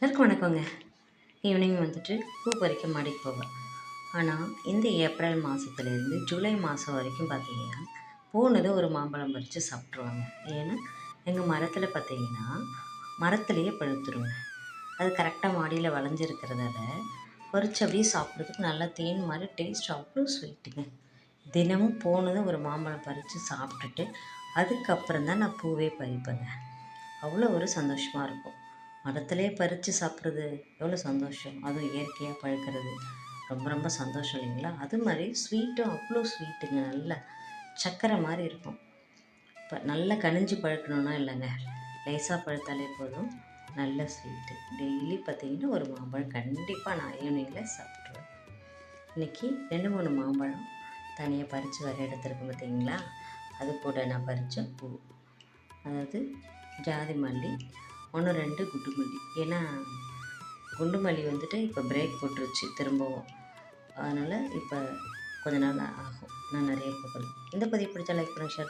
எல்லாருக்கும் வணக்கங்க ஈவினிங் வந்துட்டு பூ பறிக்க மாடிக்கு போவேன். ஆனால் இந்த ஏப்ரல் மாதத்துலேருந்து ஜூலை மாதம் வரைக்கும் பார்த்தீங்கன்னா போனது ஒரு மாம்பழம் பறித்து சாப்பிட்ருவாங்க ஏன்னா எங்கள் மரத்தில் பார்த்தீங்கன்னா மரத்துலேயே பழுத்துருங்க. அது கரெக்டாக மாடியில் வளைஞ்சிருக்கிறதால பறித்து அப்படியே சாப்பிட்றதுக்கு நல்லா தேன் மாதிரி டேஸ்ட் அவ்வளோ ஸ்வீட்டுங்க தினமும் போனதும் ஒரு மாம்பழம் பறித்து சாப்பிட்டுட்டு அதுக்கப்புறம் தான் நான் பூவே பறிப்பேங்க. அவ்வளோ ஒரு சந்தோஷமாக இருக்கும். மரத்திலே பறித்து சாப்பிட்றது. எவ்வளோ சந்தோஷம். அதுவும் இயற்கையாக பழுக்கிறது ரொம்ப ரொம்ப சந்தோஷம் இல்லைங்களா? அது மாதிரி ஸ்வீட்டும் அவ்வளோ ஸ்வீட்டுங்க நல்ல சக்கரை மாதிரி இருக்கும். இப்போ நல்லா கனிஞ்சு பழுக்கணும்னா இல்லைங்க. லேசாக பழுத்தாலே போதும். நல்ல ஸ்வீட்டு டெய்லி பார்த்தீங்கன்னா ஒரு மாம்பழம். கண்டிப்பாக நான் ஈவினிங்கில் சாப்பிட்ருவேன் இன்றைக்கி ரெண்டு மூணு மாம்பழம் தனியாக பறித்து வர எடுத்துருக்கேன் பார்த்தீங்களா? அது கூட நான் பறித்த பூ. அதாவது ஜாதி மல்லி ஒன்று ரெண்டு குண்டு மல்லி ஏன்னா குண்டு மல்லி வந்துட்டு இப்போ பிரேக் போட்டுருச்சு திரும்பவும். அதனால் இப்போ கொஞ்ச நாள் ஆகும். நான் நிறைய பூக்கள் இந்த பதிவு பிடிச்சா லைக் பண்ணி ஷேர்